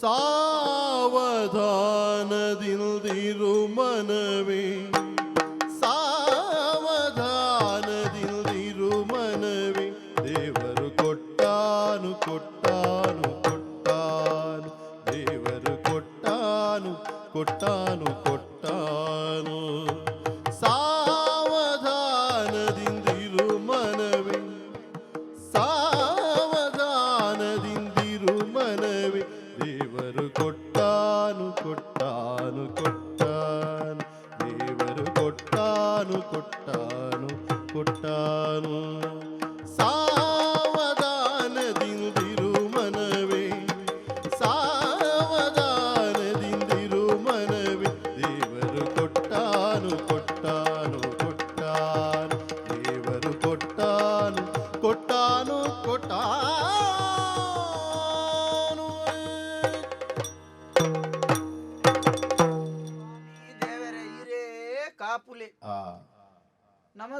ಸಾವಧಾನದಿಂದಿರು ಮನವೇ ಸಾವಧಾನದಿಂದಿರು ಮನವೇ ದೇವರು ಕೊಟ್ಟಾನು ಕೊಟ್ಟಾನು ಕೊಟ್ಟಾನು ದೇವರು ಕೊಟ್ಟಾನು ಕೊಟ್ಟಾನು ಕೊಟ್ಟಾನು. ಕೊಟ್ಟಾನು ಕೊಟ್ಟಾನು. ಸಾವಧಾನದಿಂದಿರು ಮನವೇ ಸಾವಧಾನದಿಂದಿರು ಮನವೇ. ದೇವರು ಕೊಟ್ಟಾನು ಕೊಟ್ಟಾನು.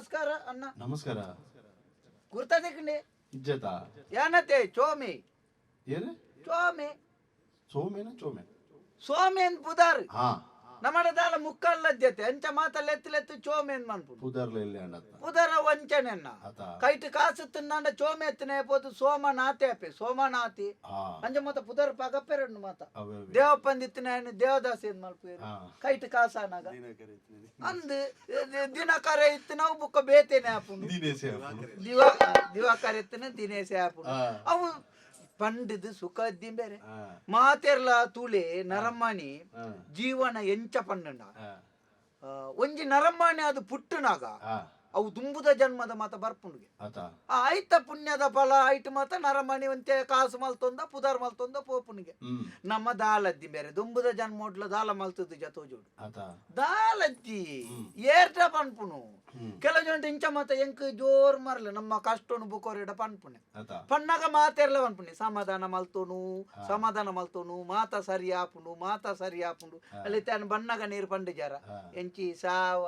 ನಮಸ್ಕಾರ ಅಣ್ಣ. ನಮಸ್ಕಾರ. ಗುರ್ತದಕ್ಕಂಡೆ ಇಜ್ಜತ. ಏನತ್ತೆ ಚೋಮಿ. ಏನು? ಚೋಮೆ. ಸೋಮೇನ ಚೋಮೆ? ಸೋಮೇನ್ ಪುದಾರ್ ಹಾ. ನಮ್ಮಡ ದಾಲ ಮುಕ್ಕಲ್ಲದ್ಯತೆ ಅಂಚ ಮಾತಲ್ಲ ಚೋಮೆನ್ ಚೋಮೇನ್ ಮನ್ಪುಡು ಪುದರ್ಲ ಪುದರ ವಂಚನೆನ್ನ ಕೈಟ್ ಕಾಸು ತಿನ್ನಂಡ ಚೋಮೆ ಎತ್ತನೆ ಪೋದು ಸೋಮನಾಥೆ ಅಪ್ಪೆ ಸೋಮನಾಥಿ. ಅಂಜ ಅಂಚ ಮತ್ತ ಪುದರ್ ಪಗಪ್ಪೆರಣ್ಣು ಮಾತ ಅವೇ ಅವೇ. ದೇವಪ್ಪಂದಿತ್ತಿನ ದೇವದಾಸ ಏನ್ ಮಲ್ಪೇರು ಹಾ. ಕೈಟ್ ಕಾಸಾನಾಗ. ಅಂದ್ ದಿನಕರ ಇತ್ತು ನಾವು ಬುಕ್ಕ ಬೇತೇನೆ ಆಪುಂಡು ದಿನೇಶ್ ದಿವಾ ದಿವಾಕರ ಎತ್ತನೆ ದಿನೇಶ ಆಪುಂಡು. ಅವು ಪಂಡಿದ್ ಸುಖ ಬೇರೆ. ಮಾತೆರ್ಲ ತುಳೆ ನರಮ್ಮಣಿ ಜೀವನ ಎಂಚ ಪಂಡ ಒಂಜಿ ನರಮ್ಮಣಿ ಅದು ಪುಟ್ಟನಾಗ ಅವು ದುಂಬುದ ಜನ್ಮದ ಮಾತ ಬರ್ಪುಂಡುಗೆ. ಆಯ್ತ ಪುಣ್ಯದ ಫಲ ಆಯ್ತು ಮಾತ ನರಮಣಿ ಒಂತೆ ಕಾಸು ಮಲ್ತೊಂದ ಪುದಾರ್ ಮಲ್ತೊಂದ ಪೋಪುನಿಗೆ ನಮ್ಮ ದಾಲದ್ದಿ ಬೇರೆ ದುಂಬುದ ಜನ್ಮೋಡ್ಲ ದಾಲ ಮಲ್ತದ್ದು ಜತೋಜೋಡು ಆತ. ದಾಲದ್ದಿ ಏರ್ಟ ಪನ್ಪುನು ಕೆಲವು ಜನ ಇಂಚ ಮಾತ ಎಂಕ್ ಜೋರ್ ಮರ್ಲೆ ನಮ್ಮ ಕಷ್ಟನು ಬುಕೋರಿಡ ಪನ್ಪುಣೆ. ಪಣ್ಣಗ ಮಾತೆರ್ಲ ಪನ್ಪುಣೆ ಸಮಾಧಾನ ಮಲ್ತೋನು ಸಮಾಧಾನ ಮಲ್ತೋನು ಮಾತ ಸರಿ ಆಪುಂಡು ಮಾತ ಸರಿ ಆಪುಂಡು ಅಲ್ಲಿ ತಾನು ಬಣ್ಣಗ ನೀರು ಪಂಡು ಜಾರ ಎಂಚಿ ಸಾವ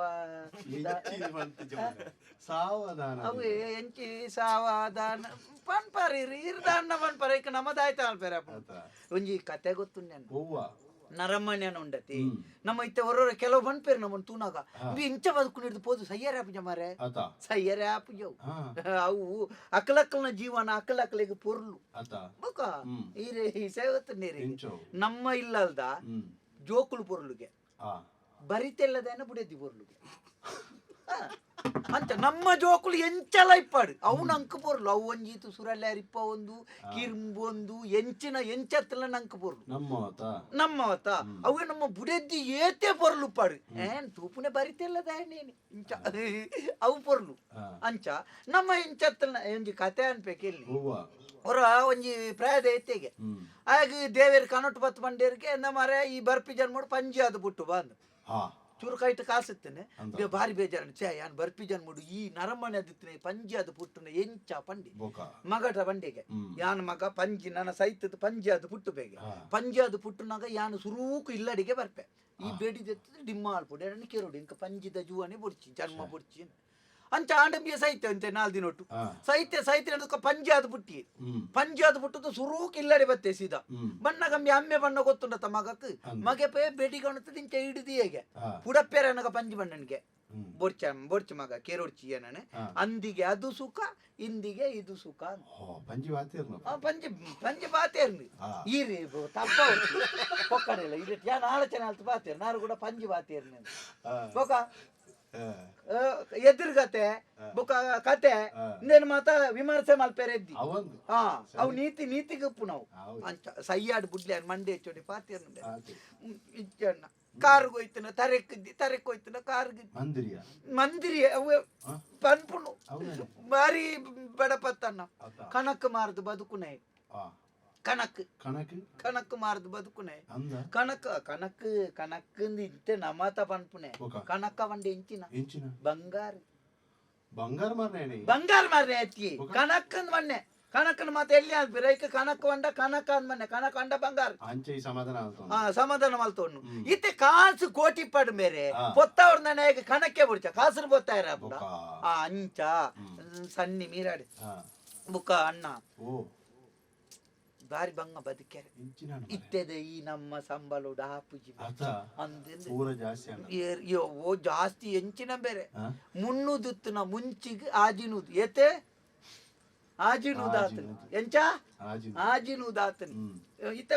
ಅವು ಎಂಚಿ ಸಾವಾದಾನ ಪನ್ಪಾರಿ ಇರ್ದಾನ್ನ ಪನ್ಪಾರ ಈಗ ನಮ್ಮದಾಯ್ತ ಅಲ್ಪೇರ ಆತ ಒಂಜಿ ಕತೆ ಗೊತ್ತು ನೆನ್ ಹೂವ. ನರಮಣ್ಯನ ಉಂಡತಿ. ನಮ್ಮ ಇತ್ತೆ ಹೊರ ಕೆಲವು ಬನ್ಪೇರು ನಮ್ಮನ್ನು ತೂನಾಗ. ಇಂಚ ಬದುಕೊಂಡಿದ್ದು ಪೋದು ಸಯ್ಯರ ಆಪುಜ ಮಾರೆ. ಸಯ್ಯರ ಆಪುಜವು ಹಾ. ಅವು ಅಕ್ಕಲಕ್ಕಲ್ನ ಜೀವನ ಅಕ್ಕಲಕ್ಕಲಿಗೆ ಪೊರ್ಲು. ಬೊಕ? ಈರೆ ಈ ನೀರಿ ಇಂಚು ನಮ್ಮ ಇಲ್ಲಲ್ದ ಜೋಕುಲು ಜೋಕುಳು ಪೊರ್ಲುಗೆ. ಬರಿತೆಲ್ಲದೇನ ಬುಡದಿ ಪೊರ್ಲುಗೆ. ಅಂಚ ನಮ್ಮ ಜೋಕುಲು ಎಂಚಲ ಇಪ್ಪಾಡು. ಅವನ ಅಂಕ ಪೊರ್ಲು ಅವು ಒಂಜೀತು ಸುರಲ್ಯಾರಿಪ್ಪ ಒಂದು ಕಿರ್ಮು ಒಂದು ಎಂಚಿನ ಎಂಚತ್ತಲ ಅಂಕ ಪೊರ್ಲು ನಮ್ಮ ಅವತ? ಅವು ನಮ್ಮ ಬುಡೆದ್ದಿ ಏತೆ ಪೊರ್ಲು ಪಾಡು ಏನ್ ತೂಪುನೆ ಬರಿತಿಲ್ಲ ನೀನು. ಇಂಚ. ಅವು ಪೊರ್ಲು. ಅಂಚ. ನಮ್ಮ ಇಂಚತ್ತಲ ಒಂಜಿ ಕತೆ ಅನ್ಬೇಕು ಇಲ್ಲಿ ಹೂವ. ಹೊರ ಒಂಜಿ ಪ್ರಾಯದ ಎತ್ತೆಗೆ. ಹ್ಮ್. ಆಗ ದೇವೇರ್ ಕನೊಟ್ಟು ಬತ್ತು ಬಂಡೇರಿಗೆ ನಮ್ಮ ಈ ಬರ್ಪಿ ಜನ್ಮೋಡು ಪಂಜಿ ಅದು ಬಿಟ್ಟು ಬಂದು. ಹಾ ಚೂರು ಬಾರಿ ಕಾಸುತ್ತೇನೆ ಅಂದ. ಬೇ- ಭಾರಿ ಬೇಜಾರು ಛೇ ಯಾನ್ ಬರ್ಪಿ ಜನ್ಮೋಡು ಈ ನರಮಣೆ ಅದಿತ್ತಿನ ಪಂಜಿ ಅದು ಪುಟ್ಟನ ಎಂಚ ಪಂಡಿ. ಮಗಟ ಬಂಡೆಗೆ. ಯಾನ್ ಮಗ ಪಂಜಿ ನನ್ನ ಸೈತದ ಪಂಜಿ ಅದು ಪುಟ್ಟು ಬೇಗೆ. ಪಂಜಿ ಅದು ಪುಟ್ಟನಾಗ ಯಾನು ಸುರೂಕು ಇಲ್ಲಡಿಗೆ ಬರ್ಪೆ. ಈ ಬೇಡಿದ ಡಿಮ್ಮ ಆಳ್ಪುಡೆ ಕೇರೋಡು. ಇಂಕ ಪಂಜಿದ ಜೂವನೆ ಬುಡ್ಚಿ ಜನ್ಮ ಬುಡ್ಚಿ. ಅಂಚ ಆಂಡಂಬಿಯ ಸೈತ್ಯ ಅಂತೆ ನಾಲ್ ದಿನೊಟ್ಟು. ಸಾಹಿತ್ಯ ಸಾಹಿತ್ಯ ಸೈತೆ ಅದಕ್ಕೆ ಪಂಜಿ ಅದು ಪುಟ್ಟಿ. ಹ್ಮ್. ಪಂಜಿ ಅದು ಬಿಟ್ಟದ್ದು ಸುರೂಕ್ ಇಲ್ಲಡೆ ಬತ್ತೆ ಸೀದಾ. ಬಣ್ಣ ಕಮ್ಮಿ ಅಮ್ಮೆ ಬಣ್ಣ ಗೊತ್ತುಂಡತ ಮಗಕ್ ಮಗೆ ಪೇ ಬೇಟಿ ಕಾಣುತ್ತದೆ ಇಂಚ ಹಿಡಿದಿ ಹೇಗೆ? ಹಾ. ಪುಡಪ್ಪೇರ ನನಗ ಪಂಜಿ ಬಣ್ಣನಿಗೆ. ಬೊರ್ಚ ಬೊರ್ಚ ಮಗ ಕೇರೋರ್ಚಿ ಏನೇ. ಅಂದಿಗೆ ಅದು ಸುಖ ಇಂದಿಗೆ ಇದು ಸುಖ. ಪಂಜಿ ಪಂಜಿ ಪಂಜಿ ಬಾತೇರ್ನಿ ಈ ಬೊ- ತಪ್ಪ ಪೊಕ್ಕಡಿಲ್ಲ ಇದು ಯಾನ್ ಆಲೋಚನೆ ಆಲ್ತು ಬಾತೇರ್ ನಾರು ಕೂಡ ಪಂಜಿ ಬಾತೇರ್ನಿ ಅಂತ. ಎದುರುಗತೆ ಬೊಕ ಕತೆ. ಇಂದೇನು ಮಾತ ವಿಮರ್ಶೆ ಮಲ್ಪೆರೆದ್ದಿ ಹಾ ಅವು ನೀತಿ ನೀತಿ ಗಪ್ಪು ನಾವು. ಅಂಚ ಸಯ್ಯಾಡ್ ಬುಡ್ಲೆ ಮಂಡೆ ಚೋಡಿ ಪಾತಿ. ಇಜ್ಜಣ್ಣ. ಕಾರ್ ಹೋಯ್ತನ ತರೆಕ್ ತರೆಕ್ ಹೋಯ್ತನ ಕಾರ್ ಮಂದಿರಿ ಅವು? ಪನ್ಪುಣು? ಬಾರಿ ಬಡಪತ್ತಣ್ಣ. ಕಣಕ್ ಮಾರ್ದು ಬದುಕುನೆ ಕಣಕ್ ಕಣಕ್ ಮಾರ್ದು ಬದುಕುನೆ ಅಂದ ಕಣಕ್ ಕಣಕ್ ಕಣಕ್ ಇಂತೆ ನಮಾತ ಪನ್ಪುನೆ ಓಕ. ಕಣಕ ಬಂಡೆ ಇಂಚಿನ ಎಂಚಿನ ಬಂಗಾರ ಬಂಗಾರ ಮಾರ್ನೇನಿ ಬಂಗಾರ ಮಾರ್ನೆ ಎತ್ತಿ ಓಕ. ಕಣಕ್ ಅಂದ್ ಮೊನ್ನೆ ಕಣಕನ್ ಮಾತ ಎಲ್ಲಿ ಅನ್ಪಿ ರೈಕ ಕಣಕ್ ಒಂಡ ಕಣಕ ಅಂದ್ ಮೊನ್ನೆ ಕಣಕ ಅಂಡ ಬಂಗಾರ ಅಂಚೆ ಸಮಾಧಾನ ಹಾ ಸಮಾಧಾನ ಮಲ್ತೋಣ್ಣು ಇತ್ತೆ ಕಾಸು ಕೋಟಿ ಪಡ್ ಮೇರೆ. ಪೊತ್ತವ್ರ ನನಗೆ ಕಣಕ್ಕೆ ಬಿಡ್ಚ ಕಾಸು ಬೊತ್ತಾಯಿರ ಇರ. ಆ ಅಂಚ ಸಣ್ಣಿ ಮೀರಾಡಿ ಬುಕ್ಕ ಅಣ್ಣ ಬಾರಿ ಬಂಗ ಬದುಕ್ಯಾರ ಇತ್ತದೆ ಈ ನಮ್ಮ ಸಂಬಳ ಡಾಪುಜಿ ಅಂದ್ರೆ ಓ ಜಾಸ್ತಿ ಎಂಚಿನ ಬೇರೆ? ಮುನ್ನುದುತ್ತನ ಮುಂಚಿಗೆ ಆಜಿನುದು. ಏತೆ ಆಜಿನುದಾತನ. ಆಜಿನುದು. ಎಂಚ? ಆಜಿನ ಆಜಿನುದಾತನ. ಇತ್ತ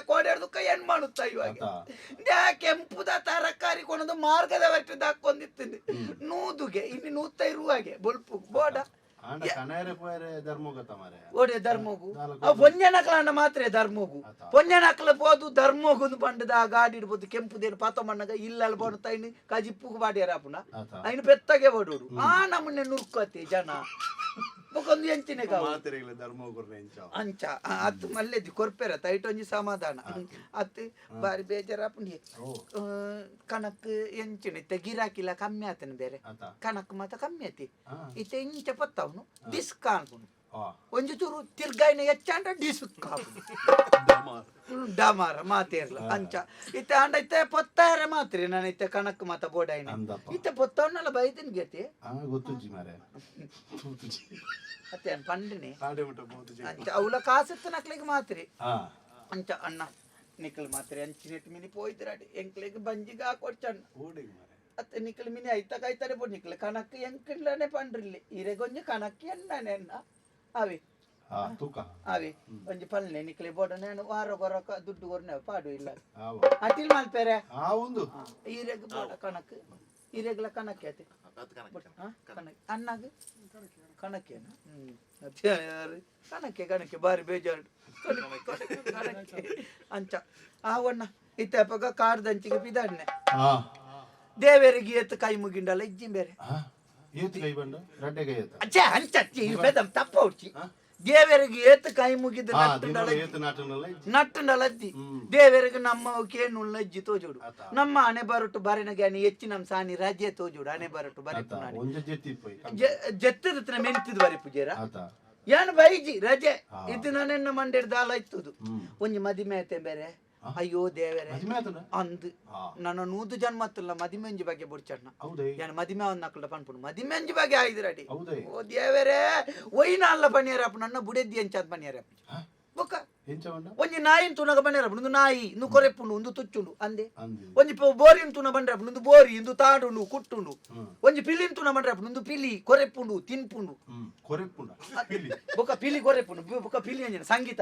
ಕೈ ಏನ್ ಮಾಡುತ್ತ ಇವಾಗ? ಕೆಂಪುದ ತರಕಾರಿ ಕೊನೊಂದು ಮಾರ್ಗದ ವ್ಯಕ್ತಿ ಹಾಕೊಂಡಿರ್ತೀನಿ ನೂದುಗೆ ಇನ್ನು ನೂತ ಇರುವಾಗೆ ಬೊಲ್ಪು ಬೋಡ ಓಡೆ ಧರ್ಮೋಗು. ಪೊಂಜನಕಲಂಡ ಮಾತ್ರ ಧರ್ಮೋಗು. ಪೊಂಜನಕಲ ಪೋದು ಧರ್ಮೋಗು ಪಂಡದ ಗಾಡಿ ಇಡ್ಬೋದು ಕೆಂಪುದೇನು ಪಾತ ಮಣ್ಣಗ ಇಲ್ಲಲ್ಲಿ ಬಣ್ಣ ಕಜಿಪ್ಪುಗು ಬಾಡ್ಯಾರ ಅಪ್ಪನ. ಅಯ್ನು ಬೆತ್ತಗೆ ಓಡೋಡು ಆ ನಮ್ಮನ್ನೆ ನುರ್ಕೋತೆ ಜನ. ಬೊಕೊಂದು ಎಂಚಿನೆ ಮಾತ್ರೆಗಳ ಧರ್ಮೋಗುರ್ನೆ ಅಂಚ. ಅತ್ ಮಲ್ಲೆಜಿ ಕೊರ್ಪೆರ ತೈಟೊಂಜಿ ಸಮಾಧಾನ. ಅತ್ ಬಾರಿ ಬೇಜಾರಾಪುಂಡಿ ಕಣಕ್ ಎಂಚಿನ ಇತ್ತೆ ಗಿರಾಕಿಲ ಕಮ್ಮಿ ಆತನ ಬೇರೆ. ಕಣಕ್ ಮಾತ ಕಮ್ಮಿ ಆತಿ. ಇತ್ತೆ ಇಂಚ ಪತ್ತವನು ಅನ್ಕೊಂಡು ಆ ಒಂಜಿ ಚೂರು ತಿರ್ಗಾಯಿನ ಹೆಚ್ಚಂಡ ಡಿಸ್ಕ್ ಡಮಾರ್ ಡಮಾರ ಮಾತೇರ್ಲ ಅಂಚ. ಇತ್ತ ಅಂಡ ಇತ್ತ ಪೊತ್ತಾರ ಮಾತ್ರಿ ನಾನು ಇತ್ತ ಕಣಕ್ ಮಾತ ಬೋಡಾಯಿನ. ಇತ್ತ ಪೊತ್ತವನ್ನೆಲ್ಲ ಬೈದಿನ ಗೆತಿ. ಗೊತ್ತುಜ್ಜಿ ಮಾರೆ. ಗೊತ್ತುಜ್ಜಿ. ಅತ್ತೆ ಅನ್ ಪಂಡಿನಿ? ಅಂಚ ಅವಳ ಕಾಸತ್ತ ನಕ್ಲಿಗೆ ಮಾತ್ರಿ. ಅಂಚ ಅಣ್ಣ ನಿಕ್ಕಲ್ ಮಾತ್ರೆ ಅಂಚಿನೆಟ್ ಮಿನಿ ಪೋಯ್ತಿರಾಡಿ ಎಂಕ್ಲಿಗೆ ಬಂಜಿಗೆ ಹಾಕೊಡ್ಚಣ್ಣ ಅತ್ತೆ ನಿಕ್ಕಲ್ ಮಿನಿ ಐತ ಕಾಯ್ತಾರೆ ಬೋ ನಿಕ್ಕಲ್ ಕಣಕ್ಕೆ ಎಂಕಿಲ್ಲನೆ ಪಂಡ್ರಿಲ್ಲಿ. ಇರೆಗೊಂಜಿ ಕಣಕ್ಕೆ ಎಣ್ಣನೆ ಅಣ್ಣ. ಅವಿ ಆ ತೂಕ ಅವಿ ಒಂಜಿ ಪಲ್ಲೆ ನಿಕ್ಲೆ ಬೋಡ ನಾನು ವಾರ ಗೊರಕ ದುಡ್ಡು ಕೊರ್ನೆ ಪಾಡು ಇಲ್ಲ ಆವ ಅಟಿಲ್ ಮಲ್ಪೇರೆ ಈರೆಗ್ ಬೋಡ ಕಣಕ್ ಈರೆಗ್ಲ ಕಣಕ್ಕೆ ಆತಿ ಅನ್ನಾಗ ಕಣಕ್ಕೇನ ಕಣಕ್ಕೆ ಕಣಕ್ಕೆ ಬಾರಿ ಬೇಜಾರು ಕಣಕ್ಕೆ. ಅಂಚ ಆವಣ್ಣ ಇತ್ತಪ್ಪಗ ಕಾರ್ದಂಚಿಗೆ ಪಿದಾಡ್ನೆ ಹಾ ದೇವರಿಗೆ ಎತ್ತು ಕೈ ಮುಗಿಂಡಲ್ಲ ಇಜ್ಜಿ ಬೇರೆ ಏತ್ ಕೈ ಬಂಡ ರಡ್ಡೆ ಕೈ ಏತ ಅಚ್ಚೆ ಅಂಚಿ ಬೆದಂ ತಪ್ಪ? ದೇವರಿಗೆ ಏತ್ ಕೈ ಮುಗಿದ ಆ ನಟ್ಟುಂಡಲ ದಿನ ಏತ್ ನಾಟನಲ್ಲ ಇಜ್ಜಿ ನಟ್ಟುಂಡಲ ಅಜ್ಜಿ ಹ್ಮ್. ದೇವರಿಗೆ ನಮ್ಮ ಕೇನುಳ್ಳ ಇಜ್ಜಿ ತೋಜೋಡು. ನಮ್ಮ ಅಣೆ ಬರಟು ಬರೆನ ಗ್ಯಾನಿ ಹೆಚ್ಚಿ ನಮ್ಮ ಸಾನಿ ರಜೆ ತೋಜೋಡು ಅಣೆ ಬರಟು ಬರೆ ಜತ್ತದ ಮೆಂತಿದ್ ಬರಿ ಪೂಜೆರ. ಏನ್ ಬೈಜಿ ರಜೆ. ಇದು ನನ್ನೆನ್ನ ಮಂಡ್ಯದ ದಾಲ ಇತ್ತದು ಒಂಜಿ ಮದಿಮೆ ಆಯ್ತೆ ಬೇರೆ. ಅಯ್ಯೋ ದೇವರೇ ಮದ್ಮೆ ಆತನ ಅಂದ್ ಆ ನನ್ನ ನೂದು ಜನ್ಮತ್ತಲ್ಲ ಮದಿಮೆ ಒಂಜಿ ಬಗ್ಗೆ ಬುಡ್ಚಣ್ಣ ಹೌದೇ ಯಾನ್ ಮದಿಮೆ ಒಂದ್ ನಕ್ಕಲ ಪನ್ಪುಡು ಮದಿಮೆ ಒಂಜಿ ಬಗ್ಗೆ ಆಯ್ದಿರಡಿ ಹೌದೇ ಓ ದೇವರೇ ಒಯ್ನ ಅಲ್ಲ ಪನಿಯರಪ್ಪ ನನ್ನ ಬುಡೆದ್ದಿ ಎಂಚಾದ್ ಪನಿಯರಪ್ಪ ಆ? ಬೊಕ್ಕ ಎಂಚ ಬಂಡ ಒಂಜಿ ನಾಯಿನ್ ತುನಗ ಬನ್ನಿರಪ್ಪ ಒಂದು ನಾಯಿ ಇಂದು ಕೊರೆಪ್ಪುಂಡು ಒಂದು ತುಚ್ಚುಂಡು ಅಂದೆ ಅಂದಿ ಒಂಜಿ ಪೊ- ಬೋರಿನ್ ತುನ ಬಂಡ್ರಪ್ಪ ಒಂದು ಬೋರಿ ಇಂದು ತಾಡುಂಡು ಕುಟ್ಟುಂಡು ಹ್ಮ್ ಒಂಜಿ ಪಿಲಿನ್ ತುನ ಬಂಡ್ರಪ್ಪ ಒಂದು ಪಿಲಿ ಕೊರೆಪ್ಪುಂಡು ತಿನ್ಪುಂಡು ಹ್ಮ್ ಕೊರೆಪ್ಪುಂಡ ಪಿಲಿ ಬೊಕ್ಕ ಪಿಲಿ ಕೊರೆಪ್ಪುಂಡು ಬೊ- ಬೊಕ್ಕ ಪಿಲಿ ಅಂಜನ ಸಂಗೀತ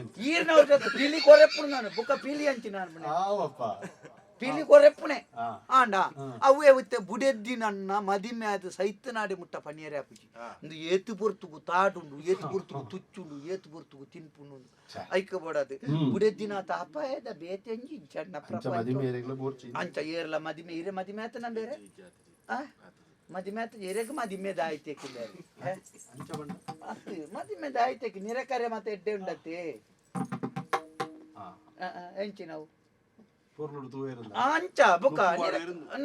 ಅಂತೀನಿ ಈರ್ನವ್ರ ಜೊತೆ ಪಿಲಿ ಕೊರೆಪ್ಪುಂಡು ನಾನು ಬೊಕ್ಕ ಪಿಲಿ ಅಂಚಿ ನಾನು ಪೀಲಿ ಆವಪ್ಪ ಪಿಲಿ ಕೊರೆಪ್ಪುನೆ ಆ ಆಂಡ ಅವೇ ಉತ್ತೆ ಬುಡೆದ್ದಿ ನನ್ನ ಮದಿಮೆ ಅದು ಸೈತ ನಾಡಿ ಮುಟ್ಟ ಪನಿಯರೆ ಅಪ್ಪುಜಿ ಒಂದು ಏತು ಬೊರ್ತುಗು ತಾಡುಂಡು ಏತು ಬೊರ್ತುಗು ತುಚ್ಚುಂಡು ಏತು ಬೊರ್ತುಗು ತಿನ್ಪುಂಡು. ಐಕ ಬೋಡದು. ಬುಡೆದ್ದಿನ ಅಪಾಯದ ಬೇತೆಂಜಿ ಅಂಚ ಪ್ರಪಂಚ ಅಂಚ ಏರ್ಲ ಮದಿಮೆ ಇರೆ ಮದಿಮೆ ಆತನ ಬೇರೆ? ಆ? ಮದಿಮೆ ಆತ ಎರೆಗ ಮದಿಮೆ ದಾಯ್ತೆಕ್ ಮದಿಮೆದ ಮದಿಮೆ ದಾಯ್ತೆಕ್. ನಿರಕರೆ ಮತ್ತೆ ಎಡ್ಡೆ ಉಂಡತ್ತಿ? ಎಂಚಿ ನಾವು? ಅಂಚ ಬುಕ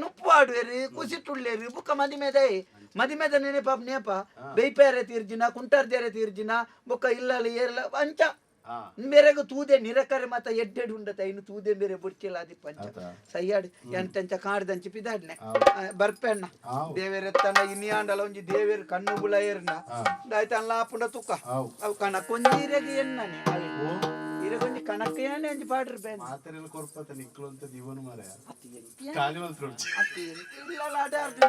ನುಪ್ಪುವಾಡುವೆರು. ಕುಸಿಟ್ಟುಳ್ಳೇರು ಬುಕ್ಕ ಮದಿಮೆದೆ ಮದಿಮೆದ ನೆನಪ? ನೇಪ ಬೈಪೇರೆ ತೀರ್ಜಿನ ಕುಂಟಾರ್ದೇರೆ ತೀರ್ಜಿನ ಬುಕ್ಕ ಇಲ್ಲ ಏರ್ಲ ಅಂಚ. ಮೇರೆಗ ತೂದೆ ನಿರಕರೆ ಮತ್ತ ಎಡ್ಡೆಡು ಉಂಡತ ಇನ್ನು ತೂದೆ ಬೇರೆ ಬುಡ್ಚಿಲ್ಲ ಅದಿ ಪಂಚ ಆತ ಸಯ್ಯಾಡು ಎಂಟಂಚ ಕಾಡ್ದಂಚ ಪಿದಾಡ್ನೆ ಆವ್. ಬರ್ಪೆಣ್ಣ ಆವ್. ದೇವೇರೆತ್ತನ ಇನ್ನಿಯಾಂಡಲ ಒಂಜಿ ದೇವೇರು ಕಣ್ಣು ಬುಳ ಏರ್ನ ಆ ದಾಯ್ತಲ್ಲ ಆಪುಂಡ ತುಕ್ಕ ಆವ್ ಅವು ಕಣಕ್ಕೊಂಜಿ ಎಣ್ಣನೆ ಓ ಇರಗೊಂಜಿ ಕಣಕ್ಕ ಏನೇ ಒಂಜಿ ಪಾಡಿರ್ಬೇನೆ ಮಾತೆರೆಲ್ಲ ಕೊರ್ಪತ ನಿಕ್ಲು ಅಂತ ದಿವನು ಮರೆ ಅತಿ ಎಂತ ಕಾಲಿ ಮಂತ್ರ ಅತಿ ಎಂತ ಇಲ್ಲ ಅಡ್ಯಾರ್ದು